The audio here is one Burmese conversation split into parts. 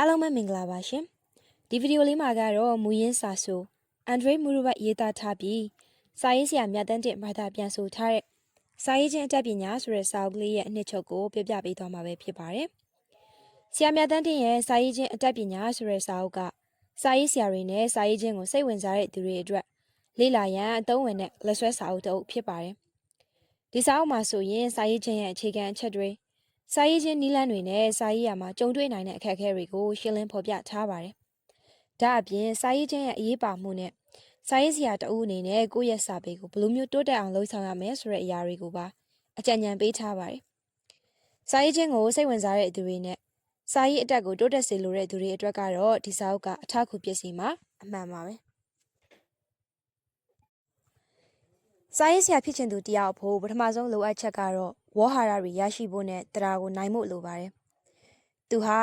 အားလုံးပဲမင်္ဂလာပါရှင်ဒီဗီဒီယိုလေးမှာကတော့မူရင်းစာဆိုအန်ဒရေးမူရဘတ်ရေးသားထားပြီးစာရေးဆရာမြတ်တန်းတင်ဘာသာပြန်ဆိုထားတဲ့စာရေးချင်းအတတ်ပညာဆိုတဲ့စာအုပ်ကလေးရဲ့အနှစ်ချုပ်ကိုပြပြပေးသွားမှာပဲဖြစ်ပါတယ်ဆရာမြတ်တန်းတင်ရဲ့စာရေးချင်းအတတ်ပညာဆိုတဲ့စာအုပ်ကစာရေးဆရာတွေနဲ့စာရေးချင်းကိုစိတ်ဝင်စားတဲ့သူတွေအတွက်လေ့လာရန်အသုံးဝင်တဲ့လက်ဆွဲစာအုပ်တစ်အုပ်ဖြစ်ပါတယ်ဒီစာအုပ်မှာဆိုရင်စာရေးချင်းရဲ့အခြေခံအချက်တွေ စာရေးချင်းနီးလန်းတွေနဲ့စာရေးရမှာကြုံတွေ့နိုင်တဲ့အခက်အခဲတွေကိုရှင်းလင်းဖော်ပြထားပါတယ်။ဒါအပြင်စာရေးချင်းရဲ့အရေးပါမှုနဲ့စာရေးဆရာတဦးအနေနဲ့ကိုယ့်ရဲ့စာပေကိုဘယ်လိုမျိုးတိုးတက်အောင်လုပ်ဆောင်ရမလဲဆိုတဲ့အရာတွေကိုပါအကြံဉာဏ်ပေးထားပါတယ်။စာရေးချင်းကိုစိတ်ဝင်စားတဲ့သူတွေနဲ့စာရေးအတက်ကိုတိုးတက်စေလိုတဲ့သူတွေအတွက်ကတော့ဒီစာအုပ်ကအထောက်အကူဖြစ်စီမှာအမှန်ပါပဲ။စာရေးဆရာဖြစ်ချင်သူတယောက်အဖို့ပထမဆုံးလိုအပ်ချက်ကတော့ ဝေါ်ဟာရတွေရရှိဖို့နဲ့တရားကိုနိုင်ဖို့လိုပါတယ်။သူဟာ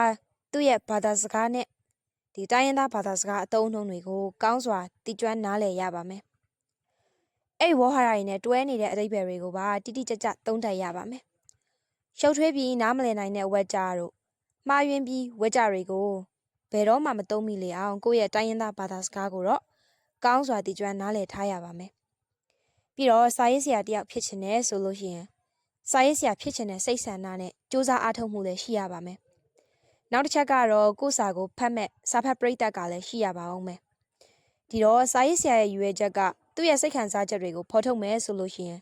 သူ့ရဲ့ဘာသာစကားနဲ့ဒီတိုင်းရင်းသားဘာသာစကားအသုံးအနှုန်းတွေကိုကောင်းစွာတည်ကျွမ်းနားလည်ရပါမယ်။အဲ့ဒီဝေါ်ဟာရတွေနဲ့တွဲနေတဲ့အတိတ်ဘယ်တွေကိုပါတိတိကျကျသုံးသပ်ရပါမယ်။ရှုပ်ထွေးပြီးနားမလည်နိုင်တဲ့ဝက်ကြတို့မှားယွင်းပြီးဝက်ကြတွေကိုဘယ်တော့မှမသုံးမိလေအောင်ကိုယ့်ရဲ့တိုင်းရင်းသားဘာသာစကားကိုတော့ကောင်းစွာတည်ကျွမ်းနားလည်ထားရပါမယ်။ပြီးတော့စာရေးဆရာတယောက်ဖြစ်ချင်တယ်ဆိုလို့ရှိရင် စာရေးဆရာဖြစ်ချင်တဲ့စိတ်ဆန္ဒနဲ့စူးစမ်းအားထုတ်မှုလည်းရှိရပါမယ်။နောက်တစ်ချက်ကတော့ကိုယ့်စာကိုဖတ်မဲ့စာဖတ်ပရိသတ်ကလည်းရှိရပါအောင်မယ်။ဒီတော့စာရေးဆရာရဲ့ရွေချက်ကသူ့ရဲ့စိတ်ခံစားချက်တွေကိုဖော်ထုတ်မယ်ဆိုလို့ရှိရင်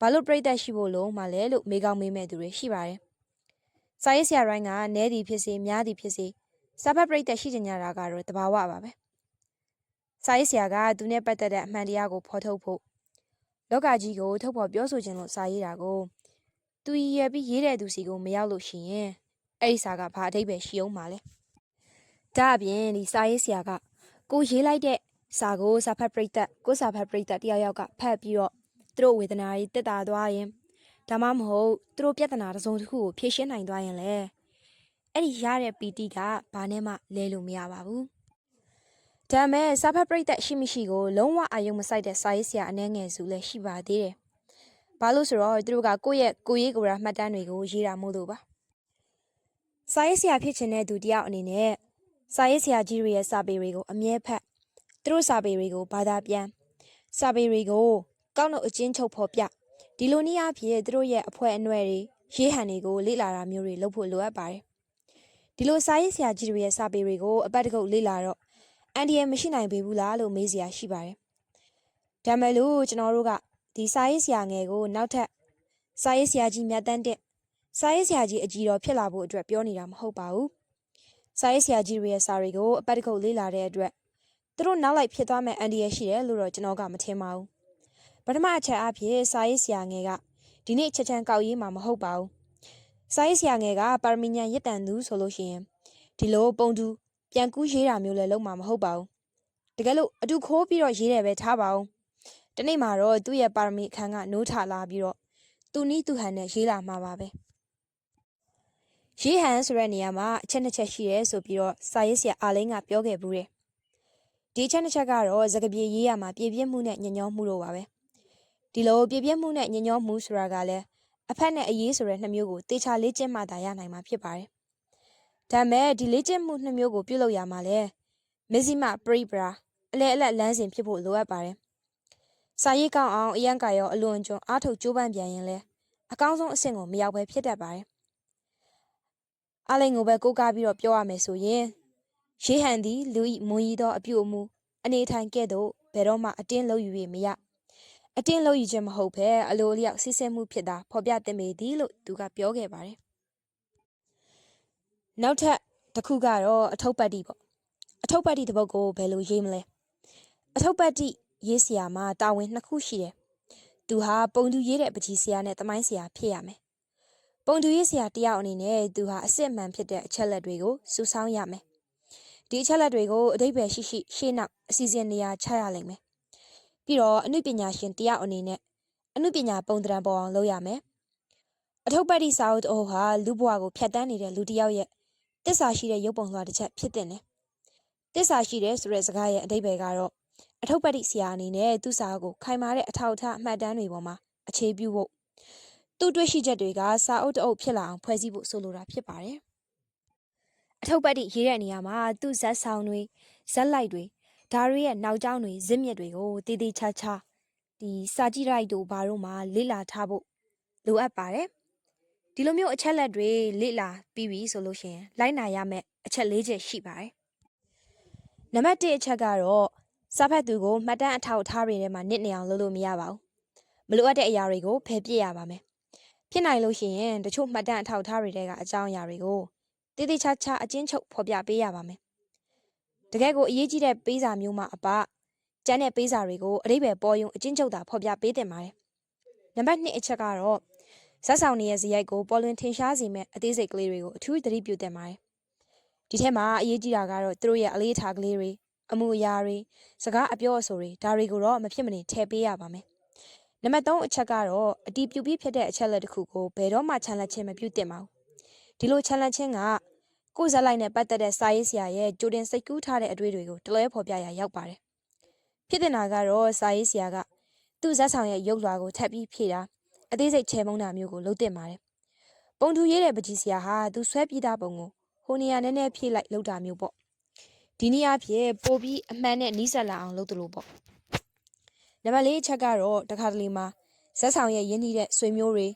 ဘာလို့ပရိသတ်ရှိဖို့လုံးမလဲလို့မေးကောင်းမေးမဲ့သူတွေရှိပါတယ်။စာရေးဆရာတိုင်းကနဲသည်ဖြစ်စေများသည်ဖြစ်စေစာဖတ်ပရိသတ်ရှိကြတာကတော့တဘာဝပါပဲ။စာရေးဆရာကသူနဲ့ပတ်သက်တဲ့အမှန်တရားကိုဖော်ထုတ်ဖို့လောကကြီးကိုထုတ်ဖော်ပြောဆိုခြင်းလို့စာရေးတာကို သူရည်ရွယ်ပြီးရေးတဲ့သူစီကိုမရောက်လို့ရှိရင်အဲ့ဒီစာကဘာအဓိပ္ပာယ်ရှိအောင်မှာလဲဒါအပြင်ဒီစာရေးဆရာကကိုရေးလိုက်တဲ့စာကိုစာဖတ်ပရိသတ်ကိုစာဖတ်ပရိသတ်တယောက်ယောက်ကဖတ်ပြီးတော့သူတို့ဝေဒနာတွေတက်တာသွားရင်ဒါမှမဟုတ်သူတို့ပြဿနာတစ်စုံတစ်ခုကိုဖြေရှင်းနိုင်သွားရင်လေအဲ့ဒီရတဲ့ပီတိကဘာနဲ့မှလဲလို့မရပါဘူးဒါမဲ့စာဖတ်ပရိသတ်ရှိမရှိကိုလုံးဝအာရုံမစိုက်တဲ့စာရေးဆရာအနှဲငယ်စုလည်းရှိပါသေးတယ် ဘာလို့ဆိုတော့သူတို့ကကိုယ့်ရဲ့ကိုရေးကိုယ်ရာမှတ်တမ်းတွေကိုရေးတာမို့လို့ပါစာရေးဆရာဖြစ်ချင်တဲ့သူတယောက်အနေနဲ့စာရေးဆရာကြီးတွေရဲ့စာပေတွေကိုအမြဲဖတ်သူတို့စာပေတွေကိုဘာသာပြန်စာပေတွေကိုကောက်နှုတ်အချင်းချုပ်ဖော်ပြဒီလိုနည်းအားဖြင့်သူတို့ရဲ့အဖွဲအနွယ်တွေရေးဟန်တွေကိုလေ့လာတာမျိုးတွေလုပ်ဖို့လိုအပ်ပါတယ်ဒီလိုစာရေးဆရာကြီးတွေရဲ့စာပေတွေကိုအပတ်တကုတ်လေ့လာတော့အန်ဒီရဲ့မရှိနိုင်ပေဘူးလားလို့မေးစရာရှိပါတယ်ဒါမဲ့လို့ကျွန်တော်တို့က ဒီစာရေးဆရာငယ်ကိုနောက်ထပ်စာရေးဆရာကြီးမြတ်တန်းတဲ့စာရေးဆရာကြီးအကြီးတော်ဖြစ်လာဖို့အတွက်ပြောနေတာမဟုတ်ပါဘူးစာရေးဆရာကြီးတွေရဲ့စာတွေကိုအပတ်တကုတ်လေ့လာတဲ့အတွက်သူတို့နောက်လိုက်ဖြစ်သွားမဲ့အန်ဒီရရှိတယ်လို့တော့ကျွန်တော်ကမထင်ပါဘူးပထမအချက်အဖြစ်စာရေးဆရာငယ်ကဒီနေ့ချက်ချမ်းကောက်ရေးမှာမဟုတ်ပါဘူးစာရေးဆရာငယ်ကပါရမီညံရစ်တန်သူဆိုလို့ရှိရင်ဒီလိုပုံတူပြန်ကူးရေးတာမျိုးလည်းလုံးမှာမဟုတ်ပါဘူးတကယ်လို့အတူခိုးပြီးတော့ရေးတယ်ပဲထားပါဦး တနေ့မှာတော့သူ့ရဲ့ပါရမီအခန်းကနိုးထလာပြီးတော့သူနီးသူဟန်နဲ့ရေးလာမှာပါပဲရေးဟန်ဆိုတဲ့နေရာမှာအချက်နှစ်ချက်ရှိရဲဆိုပြီးတော့စာရေးဆရာအာလိန်ကပြောခဲ့ဘူးတယ်ဒီချက်နှစ်ချက်ကတော့သကပြေရေးရမှာပြည့်ပြည့်မှုနဲ့ညညောမှုတို့ပါပဲဒီလိုပြည့်ပြည့်မှုနဲ့ညညောမှုဆိုတာကလည်းအဖက်နဲ့အရေးဆိုတဲ့နှစ်မျိုးကိုတေချာလေးကျင့်မှသာရနိုင်မှာဖြစ်ပါတယ်ဒါမဲ့ဒီလေးကျင့်မှုနှစ်မျိုးကိုပြုလုပ်ရမှာလဲမဇ္ဈိမပရိပရာအလဲအလက်လမ်းစဉ်ဖြစ်ဖို့လိုအပ်ပါတယ် စာရေးကောင်းအောင်အရန်ကရောအလွန်ကျွံအားထုတ်ကြိုးပမ်းပြန်ရင်လဲအကောင်းဆုံးအဆင့်ကိုမရောက်ပဲဖြစ်တတ်ပါတယ်။အလိန်ကိုပဲကိုးကားပြီးတော့ပြောရမယ်ဆိုရင်ရေးဟန်သည်လူဤမွန်ရီသောအပြုအမူအနေထိုင်ကဲ့သို့ဘယ်တော့မှအတင်းလုပ်ယူရမရအတင်းလုပ်ယူခြင်းမဟုတ်ဘဲအလိုအလျောက်စစ်စစ်မှုဖြစ်တာဖော်ပြသင့်ပေသည်လို့သူကပြောခဲ့ပါတယ်။နောက်ထပ်တစ်ခုကတော့အထုပ်ပတ်တိပေါ့အထုပ်ပတ်တိတစ်ပုဒ်ကိုဘယ်လိုရေးမလဲအထုပ်ပတ်တိ ရေးဆရာမှာတာဝန်နှစ်ခုရှိတယ်။သူဟာပုံသူရေးတဲ့ပကြီးဆရာနဲ့တမိုင်းဆရာဖြစ်ရမယ်။ပုံသူရေးဆရာတယောက်အနေနဲ့သူဟာအစစ်မှန်ဖြစ်တဲ့အချက်လက်တွေကိုစုဆောင်းရမယ်။ဒီအချက်လက်တွေကိုအတိတ်ပဲရှိရှိရှေ့နောက်အစီအစဉ်နေရာချရလိမ့်မယ်။ပြီးတော့အနုပညာရှင်တယောက်အနေနဲ့အနုပညာပုံသဏ္ဍာန်ပေါ်အောင်လုပ်ရမယ်။အထုပ်ပတ်တိစာအုပ်အိုဟာလူဘဝကိုဖြတ်တန်းနေတဲ့လူတစ်ယောက်ရဲ့တစ္ဆာရှိတဲ့ရုပ်ပုံလွှာတစ်ချက်ဖြစ်တဲ့တယ်။တစ္ဆာရှိတဲ့ဆိုတဲ့စကားရဲ့အတိတ်ပဲကတော့ အထုပ်ပတ်တိဆရာအနေနဲ့သူ့စာကိုခိုင်မာတဲ့အထောက်အထားအမှတ်တမ်းတွေပေါ်မှာအခြေပြုဖို့သူ့တွေ့ရှိချက်တွေကစာအုပ်တအုပ်ဖြစ်လာအောင်ဖွဲ့စည်းဖို့ဆိုလိုတာဖြစ်ပါတယ်အထုပ်ပတ်တိရေးတဲ့နေရာမှာသူ့ဇက်ဆောင်တွေဇက်လိုက်တွေဒါတွေရဲ့နောက်ကျောင်းတွေဇစ်မြစ်တွေကိုတည်တည်ချာချာဒီစာကြည့်လိုက်တို့ဘာတို့မှလေ့လာထားဖို့လိုအပ်ပါတယ်ဒီလိုမျိုးအချက်လက်တွေလေ့လာပြီးပြီဆိုလို့ရှိရင်လိုက်နာရမယ့်အချက်၄ချက်ရှိပါတယ်နံပါတ်1အချက်ကတော့ စာဖတ်သူကိုမှတ်တမ်းအထောက်အထားတွေထဲမှာနစ်နေအောင်လုပ်လို့မရပါဘူးမလိုအပ်တဲ့အရာတွေကိုဖယ်ပြစ်ရပါမယ်ဖြစ်နိုင်လို့ရှိရင်တချို့မှတ်တမ်းအထောက်အထားတွေထဲကအကြောင်းအရာတွေကိုတည်တည်ချာချာအချင်းချုပ်ဖော်ပြပေးရပါမယ်တကယ်ကိုအရေးကြီးတဲ့ပေးစာမျိုးမှအပကျန်းတဲ့ပေးစာတွေကိုအတိပယ်ပေါ်ယုံအချင်းချုပ်တာဖော်ပြပေးတင်ပါတယ်နံပါတ်2အချက်ကတော့ဇက်ဆောင်နေရဲ့ဇယိုက်ကိုပေါ်လွင်ထင်ရှားစေမဲ့အသေးစိတ်ကလေးတွေကိုအထူးသတိပြုတင်ပါတယ်ဒီထဲမှာအရေးကြီးတာကတော့သူတို့ရဲ့အလေးထားကလေးတွေ အမှုအရာတွေစကားအပြောအဆိုတွေဒါတွေကိုတော့မဖြစ်မနေထည့်ပေးရပါမယ်နံပါတ်3အချက်ကတော့အတီးပြူပြီးဖြစ်တဲ့အချက်လက်တစ်ခုကိုဘယ်တော့မှချန်လက်ချင်းမပြုတ်တင်ပါဘူးဒီလိုချန်လက်ချင်းကကိုယ်ဇက်လိုက်နဲ့ပတ်သက်တဲ့စာရေးဆရာရဲ့ကြိုတင်စိတ်ကူးထားတဲ့အတွေ့အတွေကိုတလဲဖော်ပြရရောက်ပါတယ်ဖြစ်တင်တာကတော့စာရေးဆရာကသူ့ဇက်ဆောင်ရဲ့ရုပ်လွှာကိုထပ်ပြီးဖြည့်တာအသေးစိတ်ချဲမုန်းတာမျိုးကိုလုပ်တင်ပါတယ်ပုံထူရေးတဲ့ပကြီးဆရာဟာသူဆွဲပြေးတာပုံကိုဟိုနေရာနဲ့နဲ့ဖြည့်လိုက်လုပ်တာမျိုးပေါ့ ဒီနည်းအားဖြင့်ပို့ပြီးအမှန်နဲ့နီးစပ်လာအောင်လုပ်တယ်လို့ပေါ့နံပါတ်၄အချက်ကတော့တခါတလေမှာဇက်ဆောင်ရဲ့ရင်းနှီးတဲ့ဆွေမျိုးတွေ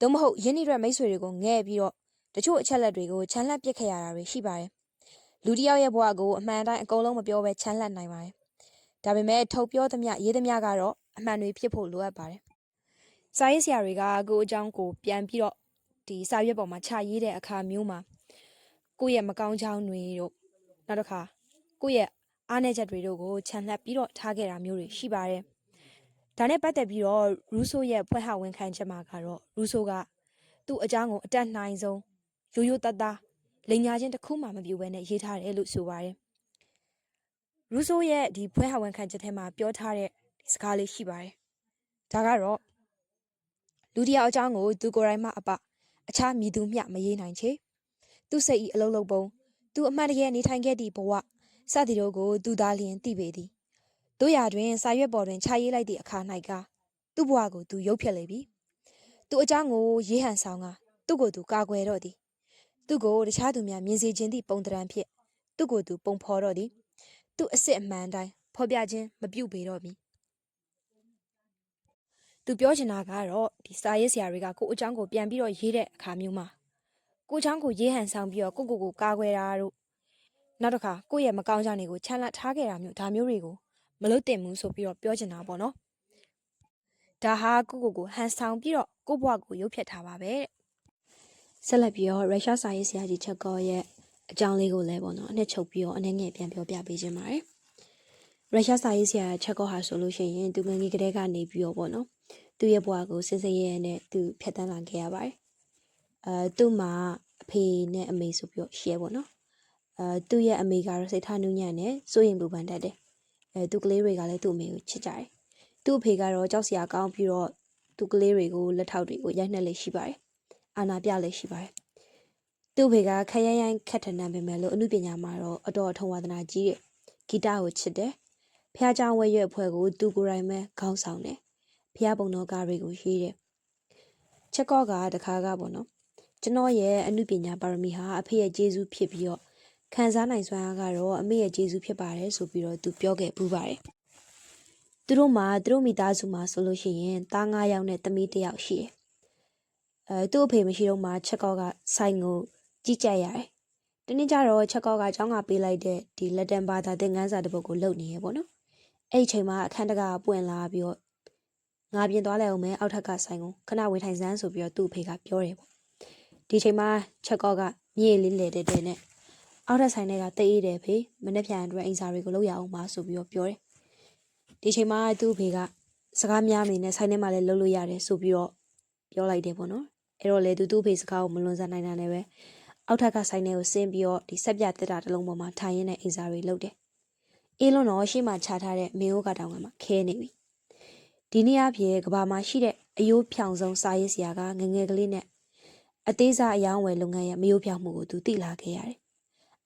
သို့မဟုတ်ရင်းနှီးတဲ့မိတ်ဆွေတွေကိုငဲ့ပြီးတော့တချို့အချက်လက်တွေကိုချမ်းလက်ပစ်ခဲ့ရတာတွေရှိပါတယ်လူတစ်ယောက်ရဲ့ဘဝကိုအမှန်တိုင်းအကုန်လုံးမပြောဘဲချမ်းလက်နိုင်ပါတယ်ဒါပေမဲ့ထုတ်ပြောသမျှရေးသမျှကတော့အမှန်တွေဖြစ်ဖို့လိုအပ်ပါတယ်စာရေးဆရာတွေကကိုအကြောင်းကိုပြန်ပြီးတော့ဒီစာရွက်ပေါ်မှာခြာရေးတဲ့အခါမျိုးမှာကိုယ့်ရဲ့မကောင်းကြောင်းတွေတို့နောက်တစ်ခါ ကိုယ့်ရဲ့အားနည်းချက်တွေတို့ကိုခြံလှပ်ပြီးတော့ထားခဲ့တာမျိုးတွေရှိပါတယ်။ဒါနဲ့ပတ်သက်ပြီးတော့ရူဆိုရဲ့ဖွဲ့ဟဝန်ခံချက်မှာကတော့ရူဆိုကသူ့အကြောင်းကိုအတက်နိုင်ဆုံးရိုးရိုးသားသားလိန်ညာချင်းတစ်ခုမှမပြူဘဲနဲ့ရေးထားတယ်လို့ဆိုပါတယ်။ရူဆိုရဲ့ဒီဖွဲ့ဟဝန်ခံချက်ထဲမှာပြောထားတဲ့ဒီစကားလေးရှိပါတယ်။ဒါကတော့လူတစ်ယောက်အကြောင်းကိုသူကိုယ်တိုင်မှအပအခြားမည်သူမျှမရေးနိုင်ချေသူစိတ်ဤအလုံးလုံးပုံသူအမှန်တကယ်နေထိုင်ခဲ့သည့်ဘဝ စသည်တို့ကိုသူသားလျင်သိပေသည်တို့ရာတွင်စာရွက်ပေါ်တွင်ခြာရေးလိုက်သည့်အခါ၌ကသူ့ဘဝကိုသူရုပ်ဖြစ်လေပြီသူအကြောင်းကိုရေးဟန်ဆောင်ကသူ့ကိုသူကာကွယ်တော့သည်သူ့ကိုတခြားသူများမြင်စေခြင်းသည့်ပုံတံဖြင့်သူ့ကိုသူပုံဖော်တော့သည်သူ့အစ်စ်အမှန်တိုင်းဖော်ပြခြင်းမပြုတ်ပေတော့မီသူပြောချင်တာကတော့ဒီစာရေးဆရာတွေကကိုအကြောင်းကိုပြန်ပြီးတော့ရေးတဲ့အခါမျိုးမှာကိုချောင်းကိုရေးဟန်ဆောင်ပြီးတော့ကိုကိုကိုကာကွယ်တာတို့ နောက်တစ်ခါကိုယ့်ရဲ့မကောင်းကြောင်တွေကိုချမ်းလတ်ထားခဲ့တာမျိုးဒါမျိုးတွေကိုမလုပ်တင်ဘူးဆိုပြီးတော့ပြောချင်တာပေါ့နော်ဒါဟာကိုကိုကိုဟန်ဆောင်ပြီးတော့ကိုဘွားကိုရုပ်ဖြတ်ထားပါပဲဆက်လက်ပြီးတော့ရုရှားစာရေးဆရာကြီးချက်ကောရဲ့အကြောင်းလေးကိုလည်းပေါ့နော်အနှစ်ချုပ်ပြီးတော့အနေငယ်ပြန်ပြောပြပေးခြင်းပါတယ်ရုရှားစာရေးဆရာချက်ကောဟာဆိုလို့ရှိရင်သူငယ်ငယ်ကလေးကနေပြီးတော့ပေါ့နော်သူ့ရဲ့ဘဝကိုစစ်စစ်ရဲရဲနဲ့သူဖြတ်တန်းလာခဲ့ရပါတယ်အဲသူ့မှာအဖေနဲ့အမေဆိုပြီးတော့ရှယ်ပေါ့နော် အဲသူ့ရဲ့အမေကတော့စိတ်ထားနူးညံ့တယ်စိုးရင်ပူပန်တတ်တယ်အဲသူကလေးတွေကလည်းသူ့အမေကိုချစ်ကြတယ်သူ့အဖေကတော့ကြောက်စရာကောင်းပြီးတော့သူကလေးတွေကိုလက်ထောက်တွေကိုရိုက်နှက်လေးရှိပါတယ်အာနာပြလေးရှိပါတယ်သူ့ဖေကခရရိုင်းခက်ထန်နေပေမဲ့လို့အမှုပညာမှာတော့အတော်အထုံဝါသနာကြီးတယ်ဂီတကိုချစ်တယ်ဖះเจ้าဝဲရွက်အဖွဲ့ကိုသူကိုယ်တိုင်ပဲခေါင်းဆောင်တယ်ဖះပုံတော်ကားတွေကိုရေးတယ်ချက်ကော့ကတခါကပေါ့နော်ကျွန်တော်ရဲ့အမှုပညာပါရမီဟာအဖေရဲ့ကျေးဇူးဖြစ်ပြီးတော့ ခံစားနိုင်စွမ်းအားကတော့အမေရဲ့ကျေးဇူးဖြစ်ပါတယ်ဆိုပြီးတော့သူပြောခဲ့ပူးပါတယ်။သူတို့မှာသူတို့မိသားစုမှာဆိုလို့ရှိရင်သား၅ယောက်နဲ့သမီး၁ယောက်ရှိတယ်။အဲသူ့အဖေမရှိတော့မှချက်ကောကဆိုင်ကိုကြီးကြပ်ရတယ်။တနေ့ကျတော့ချက်ကောကကျောင်းကပေးလိုက်တဲ့ဒီလက်တန်ဘာသာသင်ခန်းစာတစ်ပုဒ်ကိုလုပ်နေရပေါ့နော်။အဲ့ဒီချိန်မှာအခန်းတကာပွင့်လာပြီးတော့ငါပြင်သွားလိုက်အောင်မယ်အောက်ထက်ကဆိုင်ကိုခဏဝင်ထိုင်စမ်းဆိုပြီးတော့သူ့အဖေကပြောတယ်ပေါ့။ဒီချိန်မှာချက်ကောကမြေလေးလေတဲ့တဲ့နဲ့ အောက်ထပ်ဆိုင်တွေကတိတ်အေးတယ်ဖေမနေ့ပြန်အတွက်အိမ်စာတွေကိုလုပ်ရအောင်ပါဆိုပြီးတော့ပြောတယ်ဒီချိန်မှာသူ့ဖေကစကားများနေနဲ့ဆိုင်ထဲမှာလည်းလုပ်လို့ရတယ်ဆိုပြီးတော့ပြောလိုက်တယ်ပေါ့နော်အဲ့တော့လေသူသူ့ဖေစကားကိုမလွန်ဆန်နိုင်တာနဲ့ပဲအောက်ထပ်ကဆိုင်ထဲကိုဆင်းပြီးတော့ဒီဆက်ပြတက်တာတစ်လုံးပေါ်မှာထိုင်ရင်းနဲ့အိမ်စာတွေလုပ်တယ်အေးလွန်တော့ရှေ့မှာခြားထားတဲ့မေအိုးကတောင်ကမှခဲနေပြီဒီနေ့အဖြစ်ကဘာမှာရှိတဲ့အယိုးဖြောင်ဆုံးစာရေးဆရာကငငယ်ကလေးနဲ့အသေးစားအယောင်းဝယ်လုပ်ငန်းရဲ့မယိုးဖြောင်မှုကိုသူသိလာခဲ့ရတယ်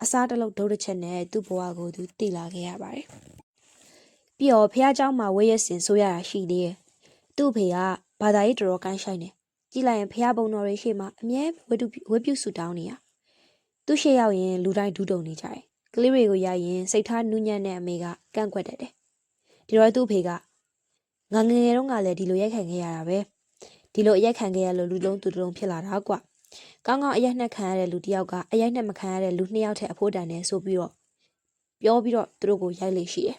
အစားတလုံးဒုတ်တစ်ချက်နဲ့သူ့ဘဝကိုသူတည်လာခဲ့ရပါတယ်။ပြီးတော့ဖះเจ้าမှာဝဲရစင်ဆိုရတာရှိသေးတယ်။သူ့ဖေကဘာသာရေးတော်တော်ကိုင်းဆိုင်တယ်။ကြည်လိုက်ရင်ဖះဘုံတော်တွေရှေ့မှာအမြဲဝတ္ထုဝတ်ပြုဆူတောင်းနေရ သူ့ရှေ့ရောက်ရင်လူတိုင်းဒူးတုံနေကြတယ်ကလေးတွေကိုရရင်စိတ်ထားနူးညံ့တဲ့အမေကကန့်ကွက်တတ်တယ်ဒီတော့သူ့အဖေကငါငယ်ငယ်တုန်းကလည်းဒီလိုရိုက်ခံခဲ့ရတာပဲဒီလိုအရိုက်ခံခဲ့ရလို့လူလုံးသူတစ်လုံးဖြစ်လာတာကွာ ကောင်းကောင်းအရိုက်နှက်ခံရတဲ့လူတစ်ယောက်ကအရိုက်နှက်မခံရတဲ့လူနှစ်ယောက်ထက်အဖို့တန်တယ်ဆိုပြီးတော့ပြောပြီးတော့သူတို့ကိုရိုက်လို့ရှိတယ်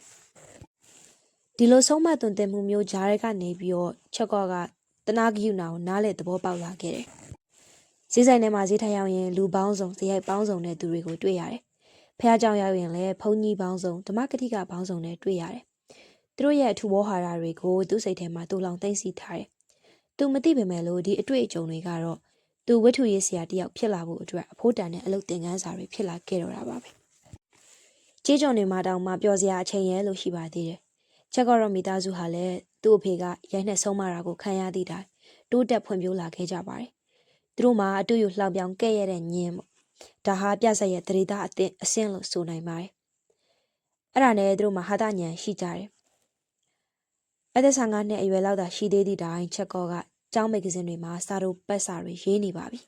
ဒီလိုဆုံးမသွန်သင်မှုမျိုးဂျားရက်ကနေပြီးတော့ချက်ကော့ကတနာဂယုနာကိုနားလေသဘောပေါက်လာခဲ့တယ်ဈေးဆိုင်ထဲမှာဈေးထိုင်ရောက်ရင်လူပေါင်းစုံဇရိုက်ပေါင်းစုံတဲ့သူတွေကိုတွေ့ရတယ်ဖះเจ้าရောက်ရင်လည်းဘုံကြီးပေါင်းစုံဓမ္မကတိကပေါင်းစုံနဲ့တွေ့ရတယ်သူတို့ရဲ့အထူဝေါ်ဟာရတွေကိုသူ့စိတ်ထဲမှာတူလောင်သိမ့်စီထားတယ်သူမသိပေမဲ့လို့ဒီအတွေ့အကြုံတွေကတော့ သူဝိထုရေးဆရာတယောက်ဖြစ်လာဖို့အတွက်အဖို့တန်တဲ့အလုပ်သင်ခန်းစာတွေဖြစ်လာခဲ့တော့တာပါပဲကြေးကြော်နေမှာတောင်မှပျော်စရာအချိန်ရဲလို့ရှိပါသေးတယ်ချက်ကော့ရောမိသားစုဟာလည်းသူ့အဖေကရိုက်နှက်ဆုံးမတာကိုခံရသည့်တိုင်တိုးတက်ဖွံ့ဖြိုးလာခဲ့ကြပါတယ်သူတို့မှာအတူယူလှောင်ပြောင်ကဲ့ရဲ့တဲ့ညင်းပေါ့ဒါဟာပြဆက်ရဲ့တရေသားအသင်းအဆင့်လို့ဆိုနိုင်ပါတယ်အဲ့ဒါနဲ့သူတို့မှာဟာတာညံရှိကြတယ်အသက်ဆိုင်ကနှစ်အရွယ်လောက်သာရှိသေးသည့်တိုင်ချက်ကော့က ကျောင်းမဂ္ဂဇင်းတွေမှာစာတို့ပတ်စာတွေရေးနေပါပြီ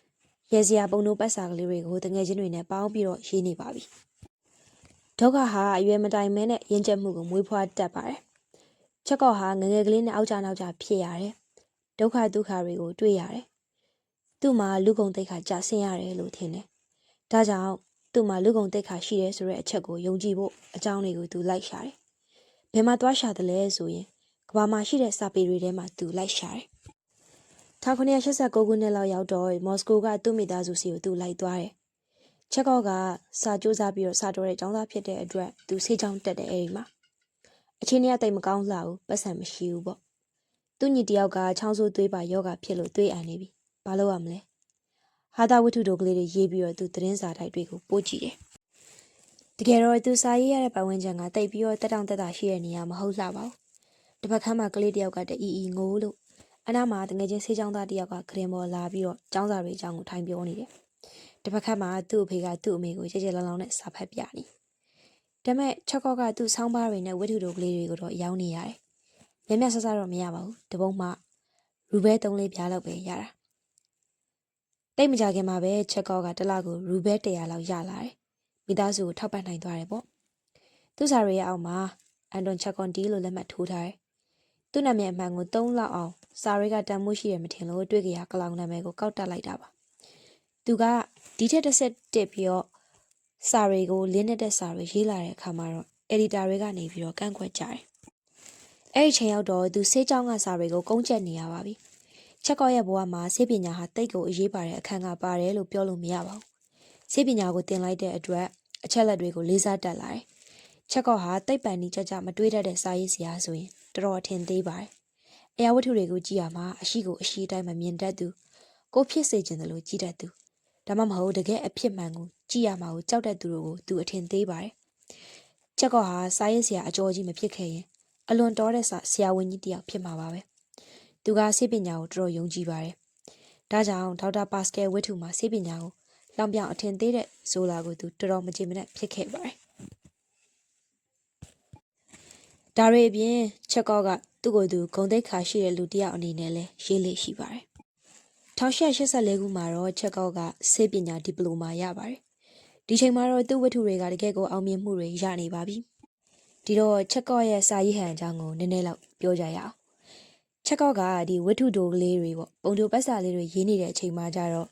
။ရေစရာပုံတို့ပတ်စာကလေးတွေကိုတငယ်ချင်းတွေနဲ့ပေါင်းပြီးတော့ရေးနေပါပြီ။ဒုက္ခဟာအရွယ်မတိုင်မဲနဲ့ရင်ကျက်မှုကိုမွေးဖွားတတ်ပါတယ်။ချက်ကော့ဟာငငယ်ကလေးနဲ့အောက်ကြနောက်ကြဖြစ်ရတယ်။ဒုက္ခဒုက္ခတွေကိုတွေ့ရတယ်။သူ့မှာလူကုန်တိတ်ခါကြာဆင်းရတယ်လို့ထင်တယ်။ဒါကြောင့်သူ့မှာလူကုန်တိတ်ခါရှိတယ်ဆိုတဲ့အချက်ကိုယုံကြည်ဖို့အကြောင်းတွေကိုသူလိုက်ရှာတယ်။ဘယ်မှာသွားရှာတယ်လဲဆိုရင်ကဘာမှာရှိတဲ့စာပေတွေထဲမှာသူလိုက်ရှာတယ် 1989ခုနှစ်လောက်ရောက်တော့မော်စကိုကသူ့မိသားစုစီကိုသူလိုက်သွားတယ်။ချက်ကော့ကစာကြိုးစားပြီးတော့စာတော်တဲ့ចောင်းသားဖြစ်တဲ့အတွက်သူဆေးချောင်းတက်တယ်အဲဒီမှာအချင်းတွေကတိတ်မကောင်းလှဘူးပတ်စံမရှိဘူးပေါ့။သူ့ညီတယောက်ကချောင်းဆိုးသွေးပါယောဂဖြစ်လို့သွေးအန်နေပြီ။ဘာလို့ရမလဲ။ဟာတာဝတ္ထုတို့ကလေးတွေရေးပြီးတော့သူသတင်းစာတိုက်တွေကိုပို့ကြည့်တယ်။တကယ်တော့သူစာရေးရတဲ့ပတ်ဝန်းကျင်ကတိတ်ပြီးတော့တက်တောင့်တက်တာရှိတဲ့နေရာမဟုတ်လှပါဘူး။တစ်ပတ်ခမ်းမှာကလေးတယောက်ကတအီအီငိုးလို့ အနားမှာတငယ်ချင်းဆေးချောင်းသားတယောက်ကဂရင်ပေါ်လာပြီးတော့ចောင်းစာတွေအကြောင်းကိုထိုင်ပြောနေတယ်။တစ်ဖက်ခါမှာသူ့အဖေကသူ့အမေကိုကြဲကြဲလောင်လောင်နဲ့စာဖတ်ပြနေ။ဒါပေမဲ့ချက်ကော့ကသူ့ဆောင်းပါးတွေနဲ့ဝတ္ထုတို့ကလေးတွေကိုတော့ရောင်းနေရတယ်။မြက်မြက်ဆဆတော့မရပါဘူး။တပုံးမှရူဘဲသုံးလေးပြားလောက်ပဲရတာ။တိတ်မကြခင်မှာပဲချက်ကော့ကတစ်လကိုရူဘဲ100လောက်ရလာတယ်။မိသားစုကိုထောက်ပံ့နိုင်သွားတယ်ပေါ့။သူ့စာတွေရဲ့အောက်မှာအန်တွန်ချက်ကွန်တီလို့လက်မှတ်ထိုးထားတယ်။ သူ့နာမည်အမှန်ကို3လောက်အောင်စာတွေကတန်မိုးရှိတယ်မထင်လို့တွေ့ကြရကလောင်နာမည်ကိုကောက်တက်လိုက်တာပါသူကဒီထက်တစ်ဆက်တက်ပြီးတော့စာတွေကိုလင်းနေတဲ့စာတွေရေးလာတဲ့အခါမှာတော့အက်ဒီတာတွေကနေပြီးတော့ကန့်ကွက်ကြတယ်အဲ့ဒီချိန်ရောက်တော့သူဆေးကြောင်းကစာတွေကိုကုန်းချက်နေရပါပြီချက်ကော့ရဲ့ဘဝမှာဆေးပညာဟာတိတ်ကိုအရေးပါတဲ့အခန်းကပါတယ်လို့ပြောလို့မရပါဘူးဆေးပညာကိုသင်လိုက်တဲ့အတွက်အချက်လက်တွေကိုလေးစားတတ်လာတယ်ချက်ကော့ဟာတိတ်ပန်နီကြကြမတွေးတတ်တဲ့စာရေးစရာဆိုရင် တော်တော်ထင်သေးပါတယ်အရာဝတ္ထုတွေကိုကြည့်ရမှာအရှိကိုအရှိတိုင်းမမြင်တတ်သူကိုဖြစ်စေခြင်းတယ်လို့ကြည့်တတ်သူဒါမှမဟုတ်တကယ်အဖြစ်မှန်ကိုကြည့်ရမှာကိုကြောက်တတ်သူတို့ကိုသူအထင်သေးပါတယ်ချက်ကောဟာစာရေးဆရာအကျော်ကြီးမဖြစ်ခဲ့ရင်အလွန်တော်တဲ့ဆရာဝန်ကြီးတယောက်ဖြစ်မှာပါပဲသူကစေပညာကိုတော်တော်ယုံကြည်ပါတယ်ဒါကြောင့်ဒေါက်တာပါစကယ်ဝတ္ထုမှာစေပညာကိုလောင်ပြောင်အထင်သေးတဲ့ဇိုလာကိုသူတော်တော်မကြင်မနဲ့ဖြစ်ခဲ့ပါတယ် ဒါတွေအပြင်ချက်ကောကသူ့ကိုယ်သူဂုံတိတ်ခါရှိတဲ့လူတစ်ယောက်အနေနဲ့လည်းရေးလေ့ရှိပါတယ်။1884ခုမှာတော့ချက်ကောက်ကဆေးပညာဒီပလိုမာရပါတယ်။ဒီချိန်မှာတော့သူ့ဝတ္ထုတွေကတကယ်ကိုအောင်မြင်မှုတွေရနေပါပြီ။ဒီတော့ချက်ကော့ရဲ့စာရေးဟန်အကြောင်းကိုနည်းနည်းလောက်ပြောကြရအောင်။ချက်ကော့ကဒီဝတ္ထုတိုကလေးတွေပေါ့ပုံတိုပတ်စာလေးတွေရေးနေတဲ့အချိန်မှာကျတော့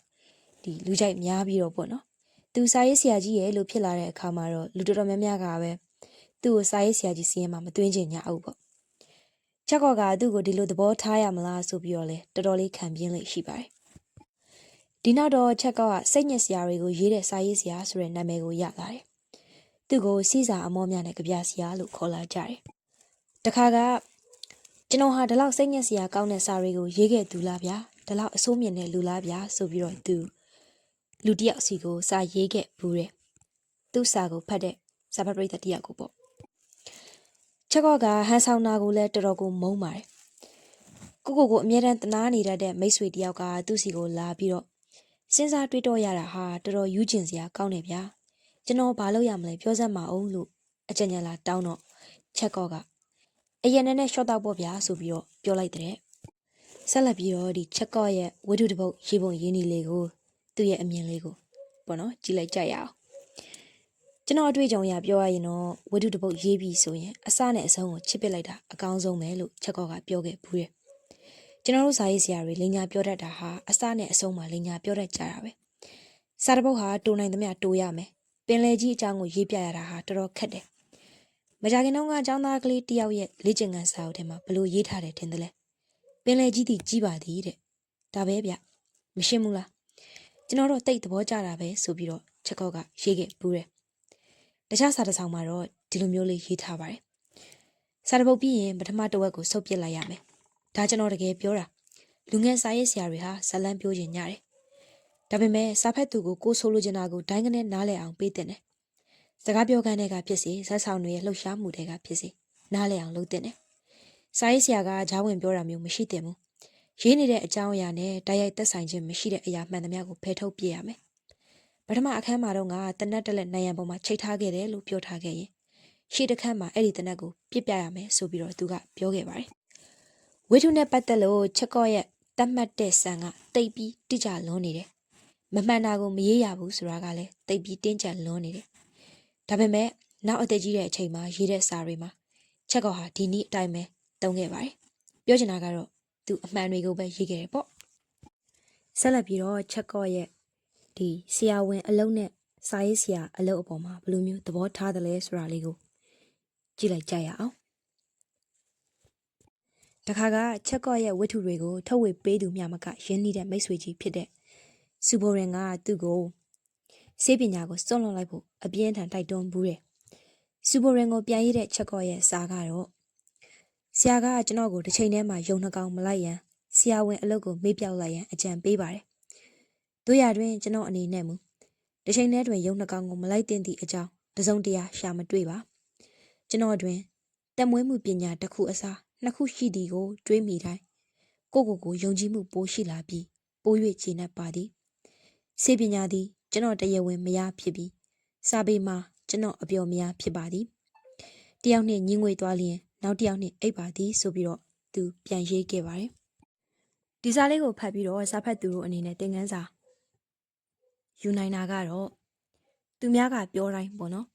ဒီလူကြိုက်များပြီးတော့ပေါ့နော်။သူစာရေးဆရာကြီးရဲ့လို့ဖြစ်လာတဲ့အခါမှာတော့လူတော်တော်များများကပဲ သူ့ကိုစာရေးဆရာကြီးစီးရင်မှမသွင်းချင်ကြဘူးပေါ့ချက်ကော့ကသူ့ကိုဒီလိုသဘောထားရမလားဆိုပြီးတော့လဲတော်တော်လေးခံပြင်းလေးရှိပါတယ်။ဒီနောက်တော့ချက်ကော့ကစိတ်ညစ်စရာတွေကိုရေးတဲ့စာရေးစရာဆိုတဲ့နာမည်ကိုရလာတယ်။သူ့ကိုစီစာအမောများနဲ့ကြပြစရာလို့ခေါ်လာကြတယ်။တခါကကျွန်တော်ဟာဒီလောက်စိတ်ညစ်စရာကောင်းတဲ့စာတွေကိုရေးခဲ့သူလားဗျာ။ဒီလောက်အဆိုးမြင်တဲ့လူလားဗျာဆိုပြီးတော့သူလူတယောက်စီကိုစာရေးခဲ့ဘူးတဲ့။သူ့စာကိုဖတ်တဲ့စာဖတ်ပရိသတ်တယောက်ကိုပေါ့ ချက်ကော့ကဟန်ဆောင်နာကိုလည်းတော်တော်ကိုမုန်းပါတယ်ကိုကိုကိုအမြဲတမ်းတနာနေတတ်တဲ့မိတ်ဆွေတယောက်ကသူ့စီကိုလာပြီးတော့စဉ်းစားတွေးတောရတာဟာတော်တော်ယူကျင်စရာကောင်းတယ်ဗျာကျွန်တော်ဘာလုပ်ရမလဲပြောစမ်းမအောင်လို့အကြံဉာဏ်လာတောင်းတော့ချက်ကော့ကအရင်နဲ့နဲ့ရှော့တော့ပေါ့ဗျာဆိုပြီးတော့ပြောလိုက်တဲ့ဆက်လက်ပြီးတော့ဒီချက်ကော့ရဲ့ဝိတုတပုတ်ရေပုံရင်းနီလေးကိုသူ့ရဲ့အမြင်လေးကိုပပေါ့နော်ကြည့်လိုက်ကြရအောင် ကျွန်တော်အတွေ့အကြုံအရပြောရရင်တော့ဝတ္ထုတစ်ပုဒ်ရေးပြီးဆိုရင်အစနဲ့အဆုံးကိုချစ်ပစ်လိုက်တာအကောင်းဆုံးပဲလို့ချက်ကောကပြောခဲ့ဘူးတဲ့ကျွန်တော်တို့စာရေးဆရာတွေလင်ညာပြောတတ်တာဟာအစနဲ့အဆုံးမှာလင်ညာပြောတတ်ကြတာပဲစာတစ်ပုဒ်ဟာတိုးနိုင်သမျှတိုးရမယ်ပင်လယ်ကြီးအကြောင်းကိုရေးပြရတာဟာတော်တော်ခက်တယ်မကြခင်တော့ကအကြောင်းသားကလေးတစ်ယောက်ရဲ့လေ့ကျင့်ခန်းစာအုပ်ထဲမှာဘလို့ရေးထားတယ်ထင်တယ်လဲပင်လယ်ကြီးတည်ကြီးပါသည်တဲ့ဒါပဲဗျမရှင်းဘူးလားကျွန်တော်တို့တိတ်သဘောကျတာပဲဆိုပြီးတော့ချက်ကော့ကရေးခဲ့ပူးတယ်။ တခြားစာတစ်ဆောင်မှာတော့ဒီလိုမျိုးလေးရေးထားပါတယ်။စာတစ်ပုဒ်ပြီးရင်ပထမတစ်ဝက်ကိုစုပ်ပစ်လိုက်ရမယ်။ဒါကျွန်တော်တကယ်ပြောတာလူငယ်စာရေးဆရာတွေဟာဇလန်းပြောခြင်းညတယ်။ဒါပေမဲ့စာဖက်သူကိုကိုဆိုလိုချင်တာကိုဒိုင်းကနေနားလည်အောင်ပေးတဲ့တယ်။စကားပြောခန်းတွေကဖြစ်စေဇက်ဆောင်တွေရဲ့လှုပ်ရှားမှုတွေကဖြစ်စေနားလည်အောင်လုပ်တဲ့တယ်။စာရေးဆရာကဂျားဝင်ပြောတာမျိုးမရှိသင့်ဘူး။ရေးနေတဲ့အကြောင်းအရာနဲ့တိုက်ရိုက်သက်ဆိုင်ခြင်းမရှိတဲ့အရာမှန်သမျှကိုဖယ်ထုတ်ပြရမယ်။ပ ထမအခန်းမှာတော့ငါတနက်တက်လက်နိုင်ရန်ပေါ်မှာချိတ်ထားခဲ့တယ်လို့ပြောထားခဲ့ရင်ရှေ့တစ်ခန်းမှာအဲ့ဒီတနက်ကိုပြစ်ပြရမယ်ဆိုပြီးတော့သူကပြောခဲ့ပါတယ်။ဝိထုနဲ့ပတ်သက်လို့ချက်ကော့ရဲ့တတ်မှတ်တဲ့ဆန်ကတိတ်ပြီးတိကျလွန်းနေတယ်။မမှန်တာကိုမရေးရဘူးဆိုတာကလည်းတိတ်ပြီးတင်းကျပ်လွန်းနေတယ်။ဒါပေမဲ့နောက်အသက်ကြီးတဲ့အချိန်မှာရေးတဲ့စာတွေမှာချက်ကော့ဟာဒီနည်းအတိုင်းပဲတုံးခဲ့ပါတယ်။ပြောချင်တာကတော့သူအမှန်တွေကိုပဲရေးခဲ့တယ်ပေါ့ဆက်လက်ပြီးတော့ချက်ကော့ရဲ့ ဒီဆရာဝန်အလုံးနဲ့စာရေးဆရာအလုံးအပေါ်မှာဘယ်လိုမျိုးသဘောထားတယ်လဲဆိုတာလေးကိုကြည့်လိုက်ကြရအောင်တခါကချက်ကော့ရဲ့ဝတ္ထုတွေကိုထုတ်ဝေပေးသူမျှမကရင်းနှီးတဲ့မိတ်ဆွေကြီးဖြစ်တဲ့စူဘိုရင်ကသူ့ကိုစေပညာကိုစွန့်လွတ်လိုက်ဖို့အပြင်းထန်တိုက်တွန်းဘူးတယ်စူဘိုရင်ကိုပြန်ရည်တဲ့ချက်ကော့ရဲ့စာကတော့ဆရာကကျွန်တော်ကိုတစ်ချိန်တည်းမှာယုံနှကောင်မလိုက်ရန်ဆရာဝန်အလုပ်ကိုမေ့ပြောက်လိုက်ရန်အကြံပေးပါတယ်။ တို့ရတွင်ကျွန်တော်အနေနဲ့မူတစ်ချိန်တည်းတွင်ယုံနှကောင်ကိုမလိုက်သင့်သည့်အကြောင်းတစုံတရာရှာမတွေ့ပါ။ကျွန်တော်တွင်တက်မွေးမှုပညာတစ်ခုအစားနှစ်ခုရှိသည်ကိုတွေးမိတိုင်းကိုကိုကိုယုံကြည်မှုပိုရှိလာပြီးပို၍ခြေနှက်ပါသည်။စေပညာသည်ကျွန်တော်တရားဝင်မရဖြစ်ပြီးစာပေမှာကျွန်တော်အပျော်မရဖြစ်ပါသည်။တယောက်နဲ့ညင်းငွေသွားလျင်နောက်တစ်ယောက်နဲ့အိပ်ပါသည်ဆိုပြီးတော့သူပြန်ရေးခဲ့ပါတယ်ဒီစာလေးကိုဖတ်ပြီးတော့စာဖတ်သူတို့အနေနဲ့သင်ခန်းစာ ယူနိုင်တာကတော့သူများကပြောတိုင်းပေါ့နော်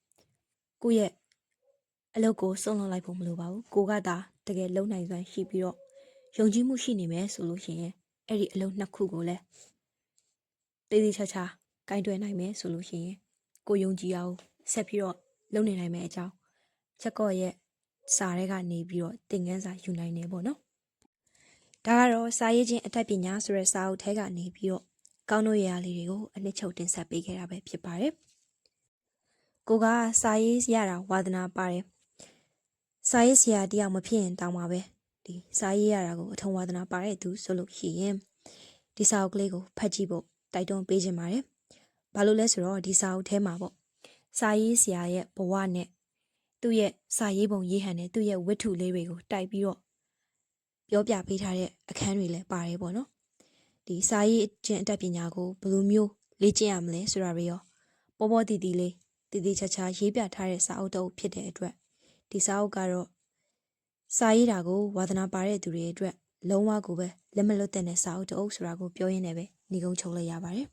ကိုယ့်ရဲ့အလုပ်ကိုစုံလွန်လိုက်ဖို့မလိုပါဘူးကိုကသာတကယ်လုံနိုင်စွမ်းရှိပြီးတော့ယုံကြည်မှုရှိနေမယ်ဆိုလို့ရှိရင်အဲ့ဒီအလုပ်နှစ်ခုကိုလည်းတေးသေးချာချာကင်တွယ်နိုင်မယ်ဆိုလို့ရှိရင်ကိုယုံကြည်အောင်ဆက်ပြီးတော့လုပ်နေနိုင်မယ်အကြောင်းချက်ကော့ရဲ့စာထဲကနေပြီးတော့သင်ခန်းစာယူနိုင်တယ်ပေါ့နော်ဒါကတော့စာရေးချင်းအထက်ပညာဆိုတဲ့စာအုပ်ထဲကနေပြီးတော့ ကောင်းတို့ရရာလေးတွေကိုအနှစ်ချုပ်တင်ဆက်ပေးခဲ့တာပဲဖြစ်ပါတယ်ကိုကစာရေးရတာဝါသနာပါတယ်စာရေးဆရာတယောက်မဖြစ်ရင်တောင်းပါပဲဒီစာရေးရတာကိုအထုံဝါသနာပါတဲ့သူဆိုလို့ရှိရင်ဒီစာအုပ်ကလေးကိုဖတ်ကြည့်ဖို့တိုက်တွန်းပေးခြင်းပါတယ်ဘာလို့လဲဆိုတော့ဒီစာအုပ်ထဲမှာပေါ့စာရေးဆရာရဲ့ဘဝနဲ့သူ့ရဲ့စာရေးပုံရေးဟန်နဲ့သူ့ရဲ့ဝတ္ထုလေးတွေကိုတိုက်ပြီးတော့ပြောပြပေးထားတဲ့အခန်းတွေလည်းပါတယ်ပေါ့နော် ဒီစာရေးခြင်းအတတ်ပညာကိုဘယ်လိုမျိုးလေ့ကျင့်ရမလဲဆိုတာတွေရောပေါ်ပေါ်တည်တည်လေးတည်တည်ချာချာရေးပြထားတဲ့စာအုပ်တစ်အုပ်ဖြစ်တဲ့အတွက်ဒီစာအုပ်ကတော့စာရေးတာကိုဝါသနာပါတဲ့သူတွေအတွက်လုံးဝကိုပဲလက်မလွတ်တဲ့စာအုပ်တစ်အုပ်ဆိုတာကိုပြောရင်းနဲ့ပဲညီကုန်းချုပ်လိုက်ရပါတယ်